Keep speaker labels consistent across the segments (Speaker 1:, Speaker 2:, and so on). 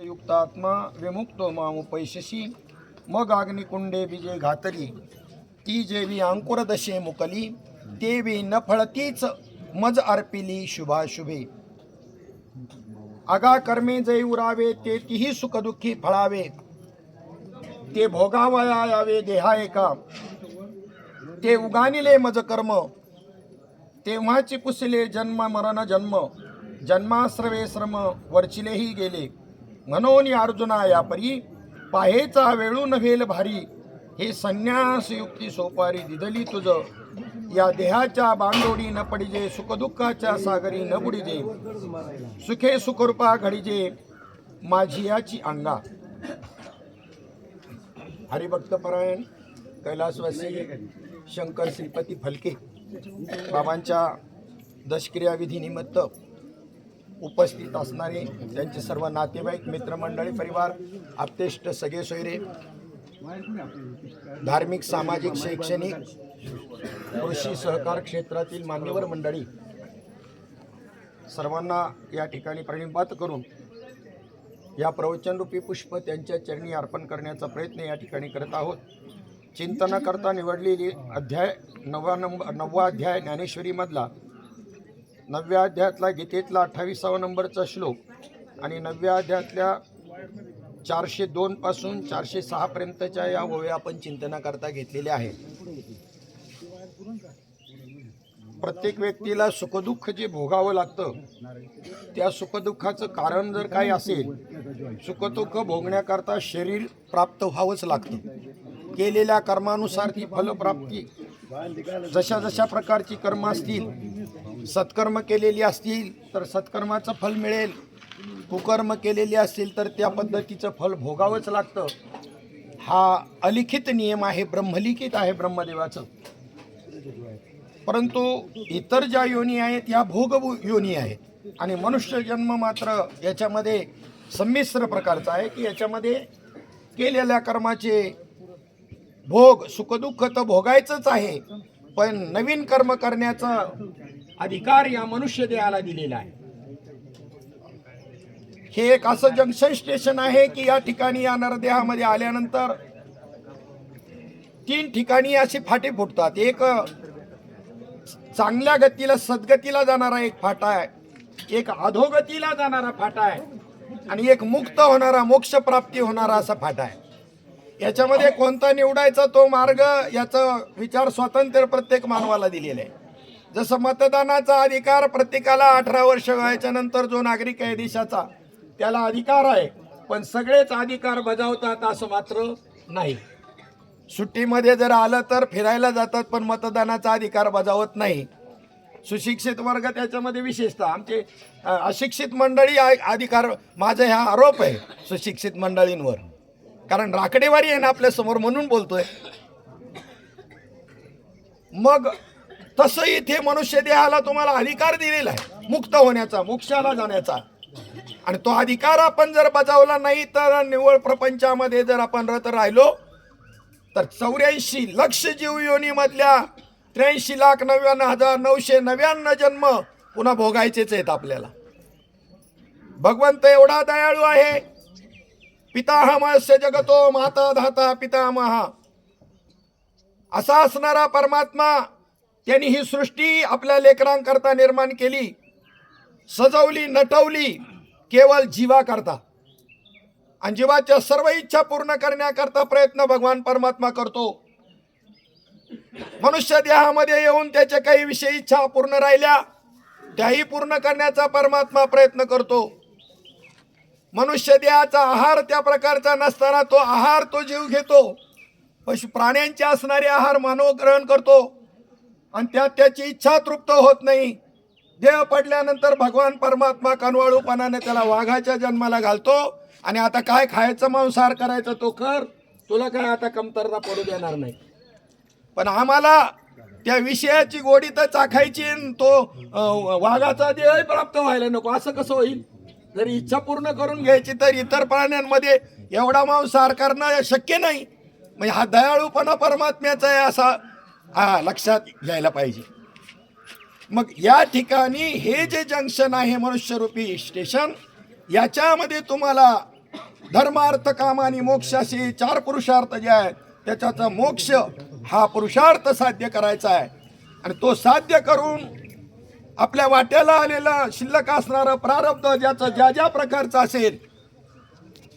Speaker 1: युक्तात्मा विमुक्तो मामुपैशशी मग अग्निकुंडे विजे घातली. ती जेवी अंकुर दशे मुकली तेवी न फळतीच मज अर्पिली शुभाशुभे. अगा कर्मे जे उरावे ते तीही सुखदुःखी फळावे. ते भोगावया यावे देहा एका ते उगानिले मज कर्म. तेव्हाची कुसले जन्म मरण जन्म. जन्माश्रवे श्रम वरचिलेही गेले. म्हणून अर्जुना या परी पाहेचा वेळू नव्हेल भारी हे संन्यास युक्ती सोपारी दिदली तुझ. या देहाच्या बांडोडी न पडिजे सुखदुःखाच्या सागरी न बुडिजे. सुखे सुखरूपा घडीजे माझी याची अंगा. हरिभक्त परायण कैलासवासी शंकर श्रीपती फलके बाबांच्या दशक्रिया विधीनिमित्त उपस्थित असणारे त्यांचे सर्व नातेवाईक मित्रमंडळी परिवार आप्तेष्ट सगळे सोयरे धार्मिक सामाजिक शैक्षणिक कृषी सहकार क्षेत्रातील मान्यवर मंडळी सर्वांना या ठिकाणी प्रणिपात करून या प्रवचनरूपी पुष्प त्यांच्या चरणी अर्पण करण्याचा प्रयत्न या ठिकाणी करत आहोत. चिंतनाकरता निवडलेली अध्याय नववा नंबर नववा अध्याय ज्ञानेश्वरीमधला नवव्या अध्यायातला गीतेतला अठ्ठावीसावा नंबरचा श्लोक आणि नवव्या अध्यायातल्या चारशे दोनपासून चारशे सहापर्यंतच्या या ओव्या आपण चिंतनाकरता घेतलेल्या आहेत. प्रत्येक व्यक्तीला सुखदुःख जे भोगावं लागतं त्या सुखदुःखाचं कारण जर काही असेल सुखदुःख भोगण्याकरता शरीर प्राप्त व्हावंच लागतं. केलेल्या कर्मानुसार ती फलप्राप्ती जशा जशा प्रकारची कर्म असतील सत्कर्म केलेली असतील तर सत्कर्माचं फल मिळेल. कुकर्म केलेली असतील तर त्या पद्धतीचं फल भोगावंच लागतं. हा अलिखित नियम आहे ब्रह्मलिखित आहे ब्रह्मदेवाचं. परंतु इतर ज्या योनी आहेत या भोग योनी आहेत. आणि मनुष्य जन्म मात्र याच्यामध्ये संमिश्र प्रकारचा आहे की याच्यामध्ये केलेल्या कर्माचे भोग सुखदुःख तर भोगायचंच आहे. पण नवीन कर्म करण्याचा अधिकार या मनुष्य देहाला दिलेला आहे. हे एक असं जंक्शन स्टेशन आहे की या ठिकाणी या नरदेहामध्ये आल्यानंतर तीन ठिकाणी असे फाटे फुटतात. एक चांगल्या गतीला सद्गतीला जाणारा एक फाटा आहे. एक अधोगतीला जाणारा फाटा आहे. आणि एक मुक्त होणारा मोक्ष प्राप्ती होणारा असा फाटा आहे. याच्यामध्ये कोणता निवडायचा तो मार्ग याचा विचार स्वातंत्र्य प्रत्येक मानवाला दिलेला आहे. जसं मतदानाचा अधिकार प्रत्येकाला अठरा वर्ष व्हायच्या नंतर जो नागरिक आहे देशाचा त्याला अधिकार आहे. पण सगळेच अधिकार बजावतात असं मात्र नाही. सुट्टीमध्ये जर आलं तर फिरायला जातात पण मतदानाचा अधिकार बजावत नाही. सुशिक्षित वर्ग त्याच्यामध्ये विशेषतः आमचे अशिक्षित मंडळी अधिकार माझा हा आरोप आहे सुशिक्षित मंडळींवर. कारण राकडेवारी आहे ना आपल्यासमोर म्हणून बोलतोय. मग तसं इथे मनुष्य देहाला तुम्हाला अधिकार दिलेला आहे. मुक्त होण्याचा मोक्षाला जाण्याचा. आणि तो अधिकार आपण जर बजावला नाही तर निव्वळ प्रपंचामध्ये जर आपण रत राहिलो तर चौऱ्याऐंशी लक्ष जीव योनीमधल्या त्र्याऐंशी लाख नव्याण्णव हजार नऊशे नव्याण्णव जन्म पुन्हा भोगायचेच आहेत आपल्याला. भगवंत एवढा दयाळू आहे. पिताहमस्य जगतो माता धाता पितामहा. असा असणारा परमात्मा त्यांनी ही सृष्टी आपल्या लेकरांकरता निर्माण केली सजवली नटवली केवळ जीवाकरता. आणि जीवाच्या सर्व इच्छा पूर्ण करण्याकरता प्रयत्न भगवान परमात्मा करतो. मनुष्य देहामध्ये येऊन त्याच्या काही विषयी इच्छा पूर्ण राहिल्या त्याही पूर्ण करण्याचा परमात्मा प्रयत्न करतो. मनुष्य देहाचा आहार त्या प्रकारचा नसताना तो आहार तो जीव घेतो. पशु प्राण्यांचे असणारे आहार मानव ग्रहण करतो. आणि त्यात त्याची इच्छा तृप्त होत नाही. देह पडल्यानंतर भगवान परमात्मा कनवाळूपणाने त्याला वाघाच्या जन्माला घालतो. आणि आता काय खायचं मांसाहार करायचं तो कर. तुला काय आता कमतरता पडू देणार नाही. पण आम्हाला त्या विषयाची गोडी तर चाखायची आणि तो वाघाचा देह प्राप्त व्हायला नको. असं कसं होईल? जर इच्छा पूर्ण करून घ्यायची तर इतर प्राण्यांमध्ये एवढा मांसाहार करणं शक्य नाही. म्हणजे हा दयाळूपणा परमात्म्याचा आहे असा हा लक्षात घ्यायला पाहिजे. मग या ठिकाणी हे जे जंक्शन आहे मनुष्यरूपी स्टेशन याच्यामध्ये तुम्हाला धर्मार्थ काम आणि मोक्ष असे चार पुरुषार्थ जे आहेत त्याच्याचा मोक्ष हा पुरुषार्थ साध्य करायचा आहे. आणि तो साध्य करून आपल्या वाट्याला आलेलं शिल्लक असणारं प्रारब्ध ज्याचं ज्या ज्या प्रकारचं असेल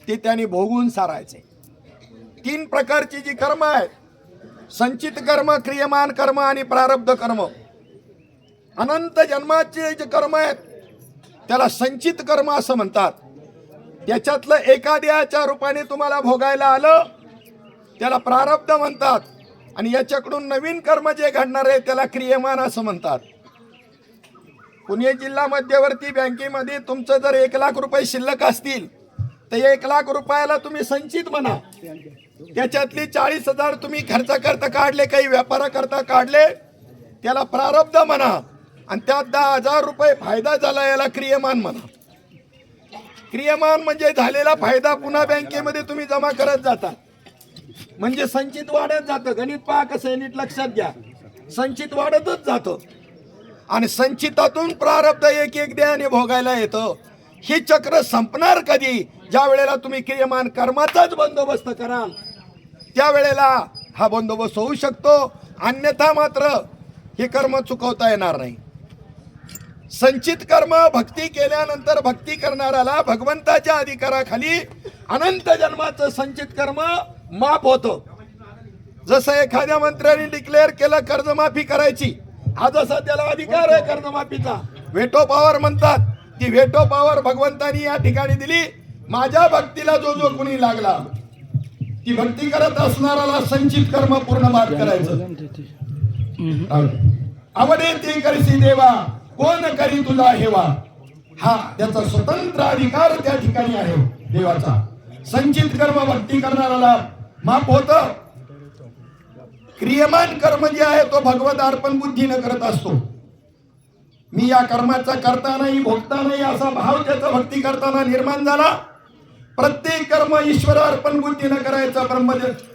Speaker 1: ते त्याने भोगून सारायचे. तीन प्रकारची जी कर्म आहेत संचित कर्म क्रियमान कर्म आणि प्रारब्ध कर्म. अनंत जन्माचे जे कर्म आहेत त्याला संचित कर्म असं म्हणतात. त्याच्यातलं एखाद्याच्या रूपाने तुम्हाला भोगायला आलं त्याला प्रारब्ध म्हणतात आणि याच्याकडून नवीन कर्म जे घडणार आहे त्याला क्रियमान असं म्हणतात. पुणे जिल्हा मध्यवर्ती बँकेमध्ये तुमचं जर एक लाख रुपये शिल्लक असतील तर एक लाख रुपयाला तुम्ही संचित म्हणा. त्याच्यातली चाळीस हजार तुम्ही खर्च करता काढले काही व्यापाराकरता काढले त्याला प्रारब्ध म्हणा. आणि त्यात दहा हजार रुपये फायदा झाला याला क्रियमान म्हणा. क्रियमान म्हणजे झालेला फायदा पुन्हा बँकेमध्ये तुम्ही जमा करत जाता. म्हणजे संचित वाढत जातं. गणित पहा कसं नीट लक्षात घ्या. संचित वाढतच जातं. आणि संचितातून प्रारब्ध एक एक देहाने भोगायला येतं. हे चक्र संपणार कधी? ज्या वेळेला तुम्ही क्रियमान कर्माचाच बंदोबस्त कराल. त्यावेळेला हा बंदोबस्त होऊ शकतो. अन्यथा मात्र हे कर्म चुकवता येणार नाही. संचित कर्म भक्ती केल्यानंतर भक्ती करणाऱ्याला भगवंताच्या अधिकाराखाली अनंत जन्माचं संचित कर्म माफ होतं. जसं एखाद्या मंत्र्याने डिक्लेअर केलं कर्जमाफी करायची. हा जसा त्याला अधिकार आहे कर्जमाफीचा. व्हेटो पॉवर म्हणतात. ती व्हेटो पॉवर भगवंतानी या ठिकाणी दिली. माझ्या भक्तीला जो जो कुणी लागला ती भक्ती करत असणाराला संचित कर्म पूर्ण माफ करायचं. आवडे ते करसी देवा कोण करी तुला हेवा? हा त्याचा स्वतंत्र अधिकार त्या ठिकाणी आहे हो, देवाचा. संचित कर्म भक्ती करणाऱ्याला माफ होत. क्रियमान कर्म जे आहे तो भगवत अर्पण बुद्धीनं करत असतो. मी या कर्माचा करता नाही भोगता नाही असा भाव त्याचा भक्ती करताना निर्माण झाला. प्रत्येक कर्म ईश्वर अर्पण बुद्धीनं करायचं ब्रह्म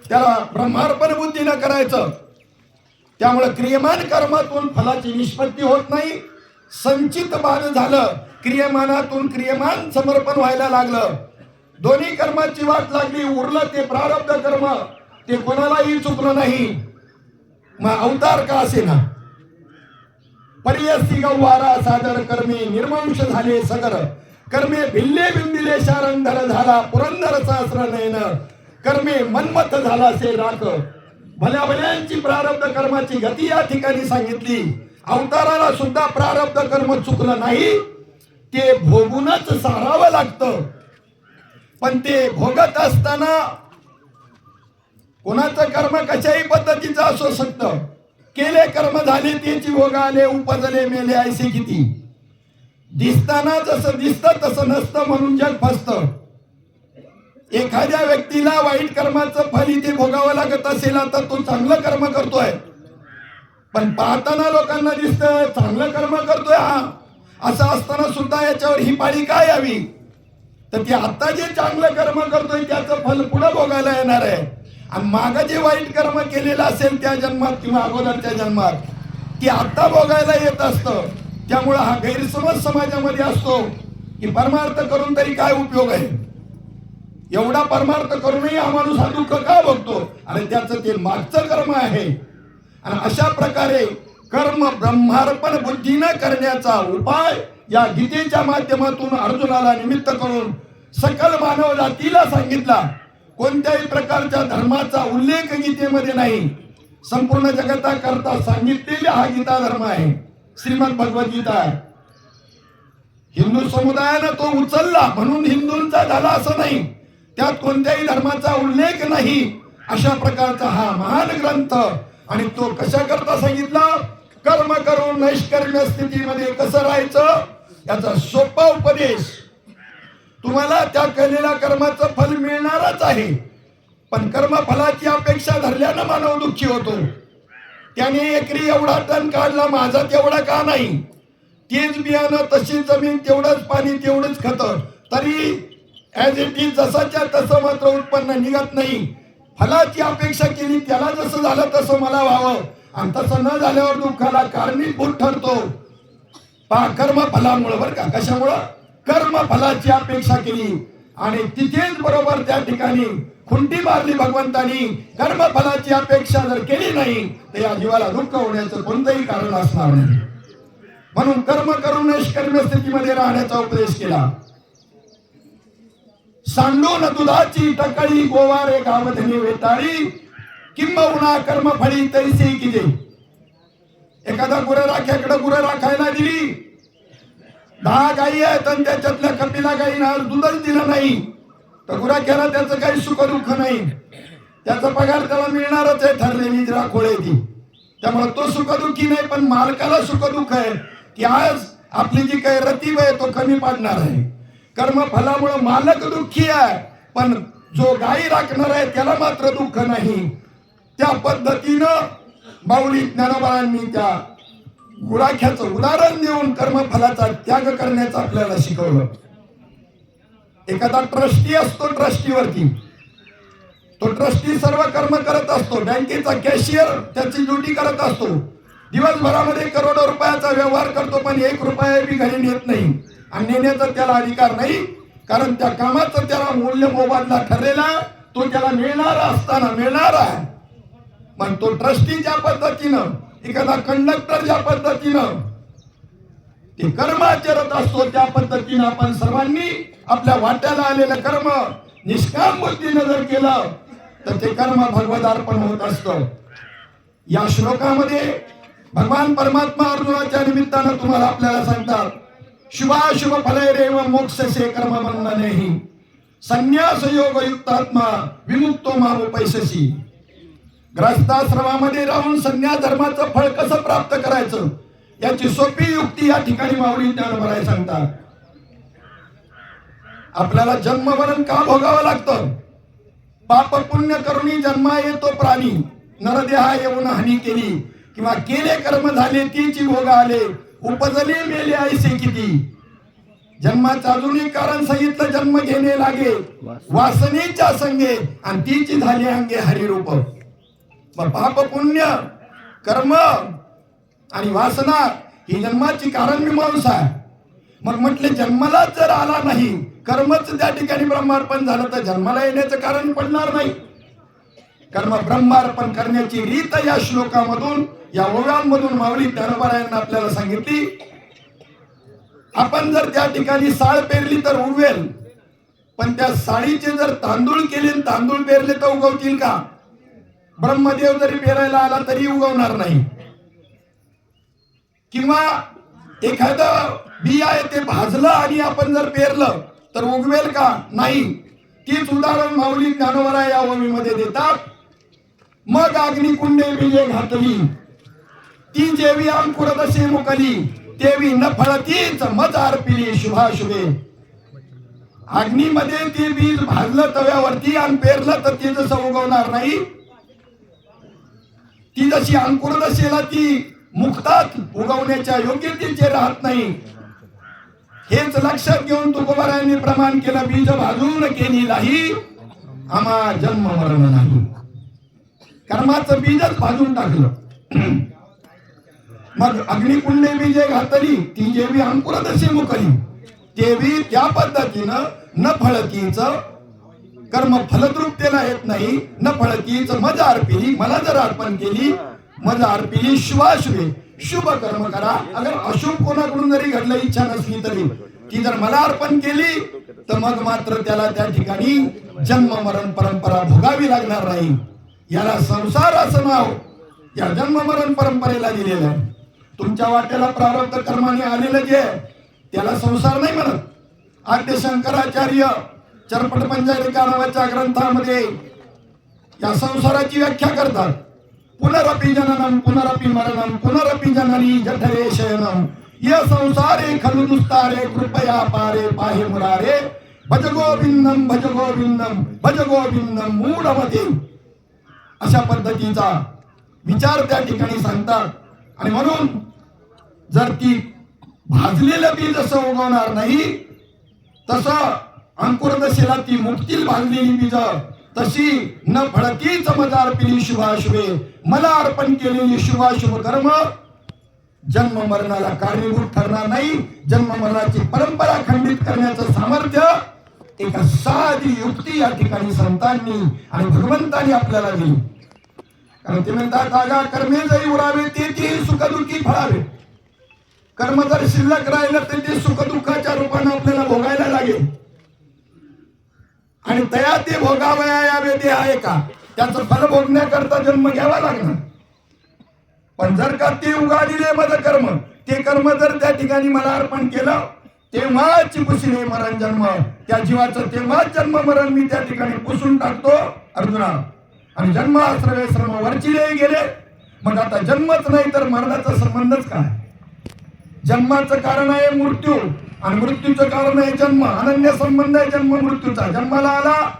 Speaker 1: त्याला ब्रह्मार्पण बुद्धीनं करायचं. त्यामुळे क्रियमान कर्मातून फलाची निष्पत्ती होत नाही. संचित मान झालं क्रियमानातून क्रियमान समर्पण व्हायला लागलं. दोन्ही कर्माची वाट लागली उरलं ते प्रारब्ध कर्म. ते कोणालाही चुकलं नाही. मग अवतार का असे ना पर्यस्ती गौवारा सादर कर्मी निर्मंश झाले सगर. कर्मे भिल्ले बिंदिले शारंधर झाला पुरंदर सहस्र नयन. कर्मे मनमत झाला से राख. भल्या भल्यांची प्रारब्ध कर्माची गती या ठिकाणी सांगितली. अवताराला सुद्धा प्रारब्ध कर्म चुकलं नाही. ते भोगूनच सारावं लागतं. पण ते भोगत असताना कोणाचं कर्म कशाही पद्धतीचं असू शकतं. केले कर्म झाले त्याची भोग आले उपजले मेले ऐसे किती. दिसताना जसं दिसतं तसं नसतं म्हणून जग फसतं. एखाद्या व्यक्तीला वाईट कर्माचं फल इथे भोगावं लागत असेल तर तो चांगलं कर्म करतोय. पण पाहताना लोकांना दिसत चांगलं कर्म करतोय हा. असं असताना सुद्धा याच्यावर ही पाळी काय यावी? तर ती आता जे चांगलं कर्म करतोय त्याचं फल पुढे भोगायला येणार आहे. आणि मागं जे वाईट कर्म केलेलं असेल त्या जन्मात किंवा अगोदरच्या जन्मात ती आता भोगायला येत असतं. त्यामुळं हा गैरसमज समाजामध्ये असतो की परमार्थ करून तरी काय उपयोग आहे? एवढा परमार्थ करूनही हा माणूस हा दुःख का बघतो आणि त्याचं ते मागचं कर्म आहे. आणि अशा प्रकारे कर्म ब्रह्मार्पण बुद्धीनं करण्याचा उपाय या गीतेच्या माध्यमातून अर्जुनाला निमित्त करून सकल मानव जातीला सांगितला कोणत्याही प्रकारच्या धर्माचा उल्लेख गीतेमध्ये नाही. संपूर्ण जगताकरता सांगितलेला हा गीता धर्म आहे. श्रीमद भगवद्गीता आहे हिंदू समुदायानं तो उचलला. म्हणून हिंदूंचा झाला असं नाही. त्यात कोणत्याही धर्माचा उल्लेख नाही. अशा प्रकारचा हा महान ग्रंथ. आणि तो कशा करता सांगितला? कर्म करून नैष्कर्म्य स्थितीमध्ये कसं राहायचं? याचा सोपा उपदेश. तुम्हाला त्या केलेल्या कर्माचं फल मिळणारच आहे. पण कर्म फलाची अपेक्षा धरल्यानं मानव दुःखी होतो. त्याने एकरी एवढा टन काढला माझा तेवढा का नाही? तेच बियाणं तशी जमीन तेवढंच पाणी तेवढंच खत. तरी ॲज इट इज जसाच्या तसं मात्र उत्पन्न निघत नाही. फलाची अपेक्षा केली त्याला जसं झालं तसं मला व्हावं. आणि तसं न झाल्यावर दुःखाला कारणीभूत ठरतो. पहा कर्म फलामुळं बरं का? कशामुळं? कर्म फलाची अपेक्षा केली. आणि तिथेच बरोबर त्या ठिकाणी खुंटी मारली भगवंतानी. कर्मफलाची अपेक्षा जर केली नाही तर या जीवाला दुःख होण्याचं कोणतंही कारण असणार नाही. म्हणून कर्म करून कर्म स्थितीमध्ये राहण्याचा उपदेश केला. सांडून दुधाची टकळी गोवारे गावधनी वेताळी. किंबहुना कर्मफळी तैसे किजे एखादा गुरं राख्याकडे गुरं राखायला दिली. दहा गायी आहेत आणि त्याच्यातल्या कपिला गायीनं आज दूधच दिलं नाही. गुराख्याला त्याचं काही सुख दुःख नाही. त्याचा पगार त्याला मिळणारच आहे ठरलेली जरा खोळे ती. त्यामुळे तो सुखदुःखी नाही पण मालकाला सुखदुःख आहे. की आज आपली जी काही रतीब आहे तो कमी पडणार आहे. कर्मफलामुळे मालक दुःखी आहे पण जो गायी राखणार आहे त्याला मात्र दुःख नाही. त्या पद्धतीनं माऊली ज्ञानोबाळांनी त्या गुराख्याचं उदाहरण देऊन कर्मफलाचा त्याग करण्याचं आपल्याला शिकवलं. एखादा ट्रस्टी असतो ट्रस्टीवरती. तो ट्रस्टी सर्व कर्म करत असतो. बँकेचा कॅशियर त्याची ड्युटी करत असतो. दिवसभरामध्ये करोडो रुपयाचा व्यवहार करतो पण एक रुपया बी घरी नेत नाही. आणि नेण्याचा त्याला अधिकार नाही कारण त्या कामाचं त्याला मूल्य मोबदला ठरलेला तो त्याला मिळणार असताना मिळणार आहे. पण तो ट्रस्टी ज्या पद्धतीनं एखादा कंडक्टर ज्या पद्धतीनं ते कर्म आचरत असतो त्या पद्धतीने आपण सर्वांनी आपल्या वाट्याला आलेलं कर्म निष्काम बुद्धीनं जर केलं तर ते कर्म भगवदार्पण होत असत. या श्लोकामध्ये भगवान परमात्मा अर्जुनाच्या निमित्तानं तुम्हाला आपल्याला सांगतात शुभाशुभ फले रेव मोक्षसे कर्म बंधनेही संन्यास योग युक्तात्मा विमुक्तो मामो पैसशी ग्रस्ताश्रमामध्ये राहून संन्यास धर्माचं फळ कसं प्राप्त करायचं? याची सोपी युक्ती या ठिकाणी माऊली ज्ञानोबराय सांगतात. आपल्याला जन्म मरण का भोगावं लागतं? पाप पुण्य करुणी जन्मा येतो प्राणी. नरदेहा येऊन हानी केली. किंवा केले कर्म झाले तीची भोग आले. उपजले मेले ऐसे किती? जन्माचा अजूनही कारण सांगितलं जन्म घेणे लागे. वासनेच्या संगे आणि तीची झाली अंगे हरिरूप. मग पाप पुण्य कर्म आणि वासना ही जन्माची कारण मीमांसा आहे. मग म्हटले जन्माला जर आला नाही कर्मच त्या ठिकाणी ब्रह्मार्पण झालं तर जन्माला येण्याचं कारण पडणार नाही. कर्म ब्रह्मार्पण करण्याची रीत या श्लोकामधून या ओव्यांमधून माऊली ज्ञानोबारायांना आपल्याला सांगितली. आपण जर त्या ठिकाणी साळ पेरली तर उगवेल पण त्या साळीचे जर तांदूळ केले तांदूळ पेरले तर उगवतील का? ब्रह्मदेव जरी पेरायला आला तरी उगवणार नाही. किंवा एखादं बी आहे ते भाजलं आणि आपण जर पेरलं तर उगवेल का? नाही. तीच उदाहरण माऊली ज्ञानोबरा या ओवीमध्ये देतात. मग अग्निकुंडे बीजे घातली. ती जेवी अंकुर दशे मुकली. तेवी न फळतीच मज अर्पिली शुभाशुभे. अग्नीमध्ये ते बीज भाजलं तव्यावरती आणि पेरलं तर ते जसं उगवणार नाही ती जशी अंकुर दशेला ती मुक्तात उगवण्याच्या योग्यतेचे राहत नाही. हेच लक्षात घेऊन तुकोबारायांनी प्रमाण केलं बीज भाजून केली नाही. आम्हा जन्म मरण नाही. कर्माचं बीजच भाजून टाकलं. मग अग्निकुंडे बीजे घातली ती जेवी अंकुर दशी मुकली तेवी त्या पद्धतीनं न फळतीच कर्म फलद्रुपतेला येत नाही न फळतीच मज अर्पिली मला जर अर्पण केली मज अर्पिली शुभाशुभे शुभ कर्म करा. अगर अशुभ कोणाकडून जरी घडलं इच्छा नसली तरी. ती जर मला अर्पण केली तर मग मात्र त्याला त्या ठिकाणी जन्म मरण परंपरा भोगावी लागणार नाही. याला संसार असं नाव. या जन्म मरण परंपरेला दिलेलं आहे. तुमच्या वाट्याला प्रारब्ध कर्माने आलेलं जे त्याला संसार नाही म्हणत. आद्य शंकराचार्य चरपट पंचारिका नावाच्या ग्रंथामध्ये या संसाराची व्याख्या करतात. पुनरपि जननम पुनरपि मरणम पुनरपि जननी जठरे शयनम य संसारे खलु दुस्तारे कृपया पारे पाहे मुरारे। भज गोविंदम भज गोविंदम भज गोविंदम मूढमते। अशा पद्धतीचा विचार त्या ठिकाणी सांगतात. आणि म्हणून जर ती भाजलेलं बी जसं उगवणार नाही तसं अंकुर ती मुक्तील भाजलेली बीज तशी न फळतीच मजार पिली शुभाशुभे. मला अर्पण केलेली शुभाशुभ कर्म जन्म मरणाला कारणीभूत ठरणार नाही. जन्म मरणाची परंपरा खंडित करण्याचं सामर्थ्य एक साधी युक्ती या ठिकाणी संतांनी आणि भगवंतांनी आपल्याला दिली. कारण ते म्हणतात आगा कर्मे जरी उरावे ते ती सुखदुःखी फळावे. कर्म जर शिल्लक राहिलं तर ते सुखदुःखाच्या रूपाने आपल्याला भोगायला लागेल. आणि तया ते भोगावया यावे ते आहे का? त्याचं फल भोगण्याकरता जन्म घ्यावा लागणार. पण जर का ते उगाडिले मज कर्म ते कर्म जर त्या ठिकाणी मला अर्पण केलं तेव्हाच पुसले मरण जन्म त्या जीवाचं तेव्हाच जन्म मरण मी त्या ठिकाणी पुसून टाकतो अर्जुना. आणि जन्म आश्रय श्रम वरचिले गेले. मग आता जन्मच नाही तर मरणाचा संबंधच काय? जन्माचं कारण आहे मृत्यू. आणि मृत्यूचं कारण आहे जन्म. अनन्य संबंध आहे जन्म मृत्यूचा. जन्माला आला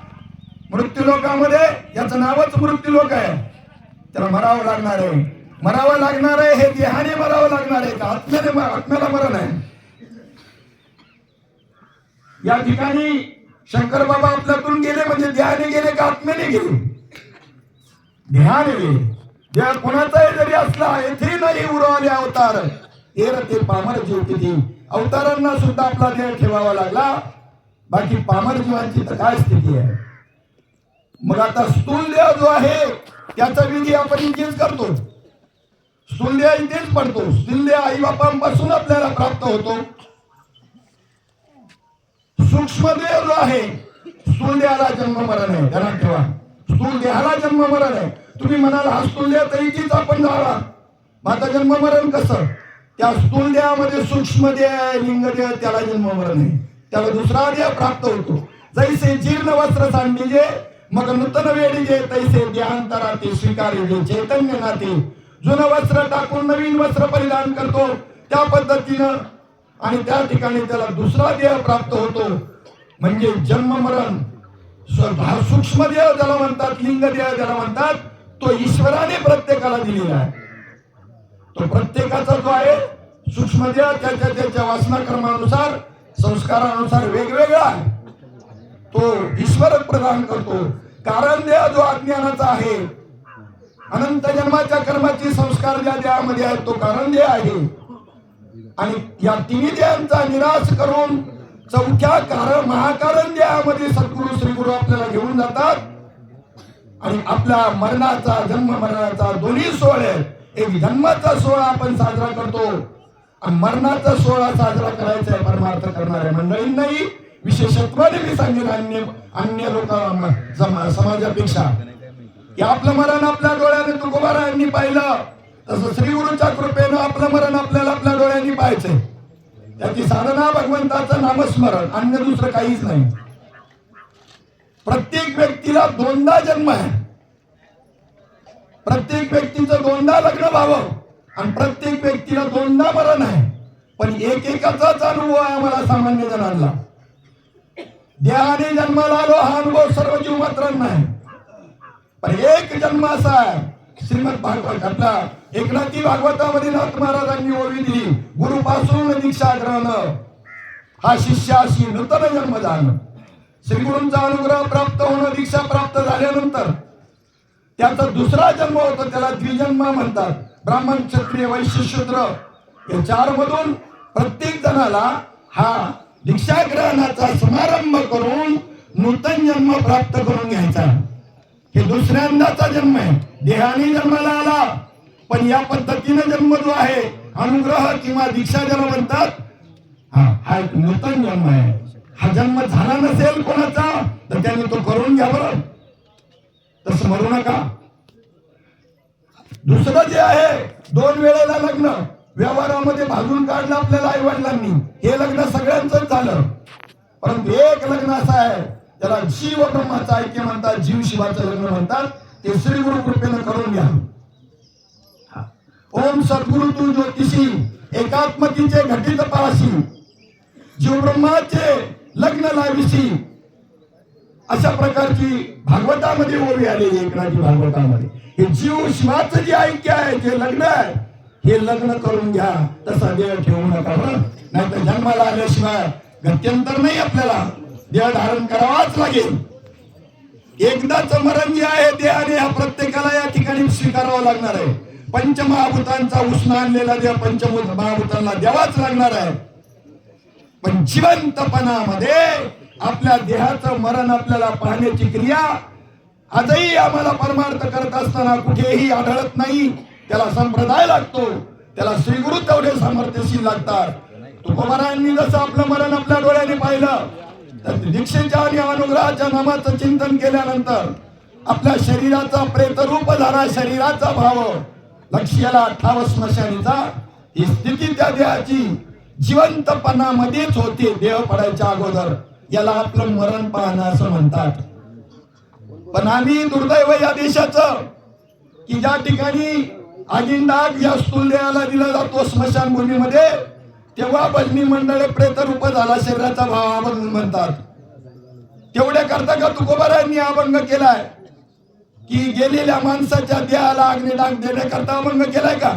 Speaker 1: मृत्यू लोकामध्ये याचं नावच मृत्यू लोक आहे. त्याला मरावं लागणार आहे. मरावं लागणार आहे हे देहाने मरावं लागणार आहे का? आत्म्याने आत्म्याला मरण आहे. या ठिकाणी शंकर बाबा आपल्यातून गेले म्हणजे देहाने गेले का आत्म्याने गेले? देहाने गेले. देह कोणाचाही जरी असला येथे नाही उरवले अवतार. तेर ते पामर जीव किती अवतारांना सुद्धा आपला देह ठेवावा लागला. बाकी पामर जीवांची तर काय स्थिती आहे? मग आता स्थूल देह जो आहे त्याचा विधी आपण इथेच करतो. स्थूल देह इथेच पडतो. स्थूल देह आई बापांपासून आपल्याला प्राप्त होतो. सूक्ष्म देह जो आहे स्थूल देहाला जन्म मरण आहे. ध्यानात ठेवा. स्थूल देहाला जन्म मरण आहे. तुम्ही म्हणाल हा स्थूल देह तरीचीच आपण जावा माझा जन्म मरण कसं? त्या स्थूल देहामध्ये सूक्ष्म देह लिंग देह त्याला जन्ममरण आहे. त्याला दुसरा देह प्राप्त होतो. जैसे जीर्ण वस्त्र सांडीजे मग नूतन वेळीजे तैसे देहांतरा ते स्वीकारिजे चैतन्य नाते जुनं वस्त्र टाकून नवीन वस्त्र परिधान करतो. त्या पद्धतीनं आणि त्या ठिकाणी त्याला दुसरा देह प्राप्त होतो. म्हणजे जन्म मरण सूक्ष्म देह ज्याला म्हणतात लिंग देह ज्याला म्हणतात तो ईश्वराने प्रत्येकाला दिलेला आहे. तो प्रत्येकाचा जो आहे सूक्ष्म देह त्याच्या त्याच्या वासनाक्रमानुसार संस्कारानुसार वेगवेगळा आहे. तो ईश्वर प्रदान करतो. कारण देह जो अज्ञानाचा आहे अनंत जन्माच्या कर्माचे संस्कार ज्या देहामध्ये आहेत तो कारण देह आहे. आणि या तिन्ही देहांचा निराश करून चौथ्या कारण महाकारण देहामध्ये सद्गुरु श्री गुरु आपल्याला घेऊन जातात. आणि आपल्या मरणाचा जन्म मरणाचा दोन्ही सोहळे एक जन्माचा सोहळा आपण साजरा करतो. मरणाचा सोहळा साजरा करायचा आहे परमार्थ करणाऱ्या मंडळींनाही. विशेषत्वाने मी सांगेन अन्य अन्य लोक समाजापेक्षा. आपलं मरण आपल्या डोळ्याने तुकोबारायांनी पाहिलं. तसं श्री गुरुच्या कृपेनं आपलं मरण आपल्याला आपल्या डोळ्यांनी पाहायचंय. त्याची साधना भगवंताचं नामस्मरण अन्य दुसरं काहीच नाही. प्रत्येक व्यक्तीला दोनदा जन्म आहे. प्रत्येक व्यक्तीचं दोनदा लग्न व्हावं आणि प्रत्येक व्यक्तीला दोनदा मरण आहे. पण एकेकाचाच अनुभव आहे आम्हाला सामान्य जणांना. देहाने जन्माला आलो हा अनुभव सर्व जीव मात्रांना आहे. पण एक जन्म असा आहे श्रीमद भागवत आपला एकनाथी भागवतामध्ये नाथ महाराजांनी ओळी दिली गुरुपासून दीक्षा ग्रहण हा शिष्याशी नूतन जन्म जाणं श्रीगुरूंचा अनुग्रह प्राप्त होणं दीक्षा प्राप्त झाल्यानंतर त्याचा दुसरा जन्म होतो त्याला द्विजन्म म्हणतात. ब्राह्मण क्षत्रिय वैश्य शूद्र या चार मधून प्रत्येक जणाला हा दीक्षा ग्रहणाचा समारंभ करून नूतन जन्म प्राप्त करून घ्यायचा. हे दुसऱ्यांदाचा जन्म आहे. देहाने जन्माला आला. पण या पद्धतीनं जन्म जो आहे अनुग्रह किंवा दीक्षा ज्याला म्हणतात हा हा एक नूतन जन्म आहे. हा जन्म झाला नसेल कोणाचा तर त्याने तो करून घ्या बरं. तसं म्हणू नका. दुसरं जे आहे दोन वेळेला लग्न. व्यवहारामध्ये भाजून काढलं आपल्याला आई वडिलांनी हे लग्न सगळ्यांच झालं. परंतु एक लग्न असं आहे त्याला जीव ब्रह्माचं ऐक्य म्हणतात जीव शिवाचं लग्न म्हणतात ते श्री गुरु कृपेनं करून घ्या. ओम सद्गुरु तू ज्योतिषी एकात्मकीचे घटित पाशी जीव ब्रह्माचे लग्न लाविशी अशा प्रकारची भागवतामध्ये ओवी आलेली एकनाथी भागवतामध्ये. हे जीव शिवाचं जे ऐक्य आहे जे लग्न आहे हे लग्न करून घ्या. तसा देह ठेवू नका बरं. नाही तर जन्माला आल्याशिवाय गत्यंतर नाही आपल्याला. देह धारण करावाच लागेल. एकदाच मरण जे आहे देहाने हा प्रत्येकाला या ठिकाणी स्वीकारावं लागणार आहे. पंचमहाभूतांचा उष्ण आणलेला देह पंचमहाभूतांना द्यावाच लागणार आहे. पण जिवंतपणामध्ये आपल्या देहाचं मरण आपल्याला पाहण्याची क्रिया आजही आम्हाला परमार्थ करत असताना कुठेही आढळत नाही. त्याला संप्रदाय लागतो. त्याला श्रीगुरु तेवढे सामर्थ्यशील लागतात. तुकोबारायांनी जसं आपलं मरण आपल्या डोळ्याने पाहिलं तर दीक्षेच्या आणि अनुग्रहाच्या नामाचं चिंतन केल्यानंतर आपल्या शरीराचा प्रेतरूप झाला शरीराचा भाव लक्ष्याला अठ्ठावं स्मशानीचा ही स्थिती त्या देहाची जिवंतपणामध्येच होते. देह पडायच्या अगोदर. याला आपलं मरण पाहणं असं म्हणतात. पण आम्ही दुर्दैव या देशाचं की ज्या ठिकाणी आगिंडाग या स्थूलदेहाला दिला जातो स्मशानभूमीमध्ये तेव्हा भजनी मंडळे प्रेतरूप झाला शरीराचा भाव म्हणून म्हणतात. तेवढ्या करता का तुकोबारांनी अभंग केलाय? की गेलेल्या माणसाच्या देहाला अग्निडाग देण्याकरता अभंग केलाय का?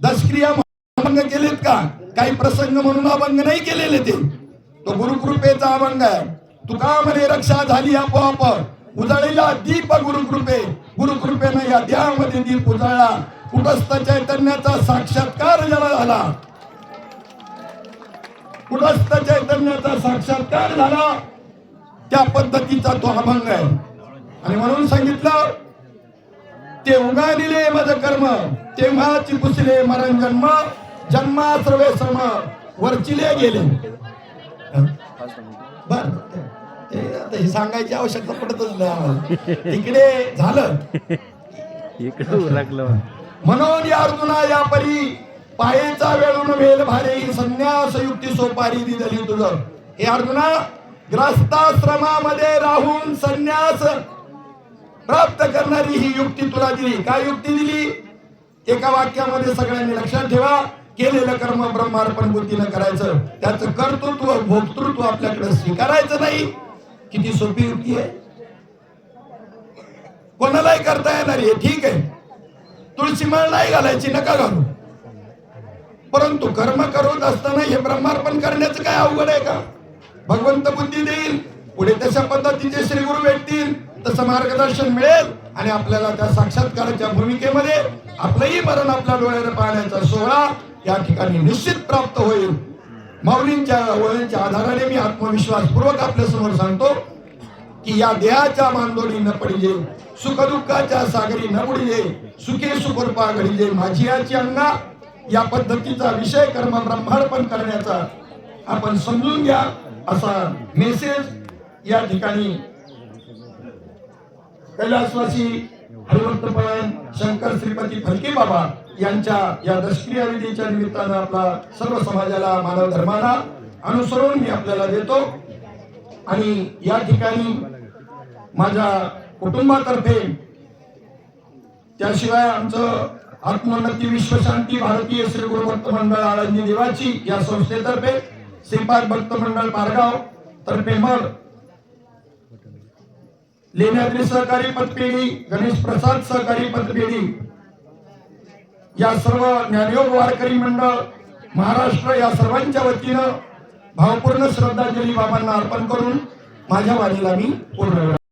Speaker 1: दशक्रिया अभंग केलेत का? काही प्रसंग म्हणून अभंग नाही केलेले ते. तो गुरुकृपेचा अभंग आहे. तुका म्हणे रक्षा झाली आपोआप. उजळीला दीप गुरुकृपे. गुरुकृपेने या देहामध्ये दीप उजळला. कुटस्थ चैतन्याचा साक्षात्कार ज्याला झाला. कुटस्थ चैतन्याचा साक्षात्कार झाला. त्या पद्धतीचा तो अभंग आहे. आणि म्हणून सांगितलं ते उगा दिले मज कर्म तेव्हाची पुसले मरण जन्म जन्मा सर्वे श्रम वरचिले गेले. बर. ते आता हे सांगायची आवश्यकता पडतच नाही आम्हाला. तिकडे झालं.
Speaker 2: इकडे उरकलं
Speaker 1: म्हणून या अर्जुना या परी पायेचा वेळून वेल भारी संन्यास युक्ती सोपारी दिली तुझं. हे अर्जुना ग्रस्ताश्रमामध्ये राहून संन्यास प्राप्त करणारी ही युक्ती तुला दिली. काय युक्ती दिली? एका वाक्यामध्ये सगळ्यांनी लक्षात ठेवा. केलेलं कर्म ब्रह्मार्पण बुद्धीनं करायचं त्याचं कर्तृत्व भोक्तृत्व आपल्याकडे स्वीकारायचं नाही. किती सोपी युक्ती आहे. कोणालाही करता येणार आहे ठीक आहे. तुळशी माळ नाही घालायची नका घालू. परंतु कर्म करत असताना हे ब्रह्मार्पण करण्याचं काय अवघड आहे का? भगवंत बुद्धी देईल पुढे तशा पद्धतीचे श्री गुरु भेटतील तसं मार्गदर्शन मिळेल आणि आपल्याला त्या साक्षात्काराच्या भूमिकेमध्ये आपलंही मरण आपल्या डोळ्याने पाहण्याचा सोहळा या ठिकाणी निश्चित प्राप्त होईल. माऊलींच्या वयांच्या आधाराने मी आत्मविश्वासपूर्वक आपल्यासमोर सांगतो की या देहाच्या मानदोडी न पडिले सुखदुःखाच्या सागरी न बुडिले सुखे सुखरूपा घडिले माझी याची अंगा या पद्धतीचा विषय कर्म ब्रह्मार्पण करण्याचा आपण समजून घ्या असा मेसेज या ठिकाणी कैलासवासी हरिवंत शंकर श्रीपती फलके बाबा यांच्या या दशक्रिया विधीच्या निमित्तानं आपला सर्व समाजाला मानव धर्माला अनुसरून मी आपल्याला देतो. आणि या ठिकाणी माझ्या कुटुंबातर्फे त्याशिवाय आमचं आत्मोन्नती विश्वशांती भारतीय श्री गुरु भक्त मंडळ आळंदी देवाची या संस्थेतर्फे श्रीपाद भक्त मंडळ पारगाव तर्फे मग लेण्याद्री सहकारी पतपेढी गणेश प्रसाद सहकारी पतपेढी या सर्व ज्ञानयोग वारकरी मंडळ महाराष्ट्र या सर्वांच्या वतीनं भावपूर्ण श्रद्धांजली बाबांना अर्पण करून माझ्या वाणीला मी पूर्ण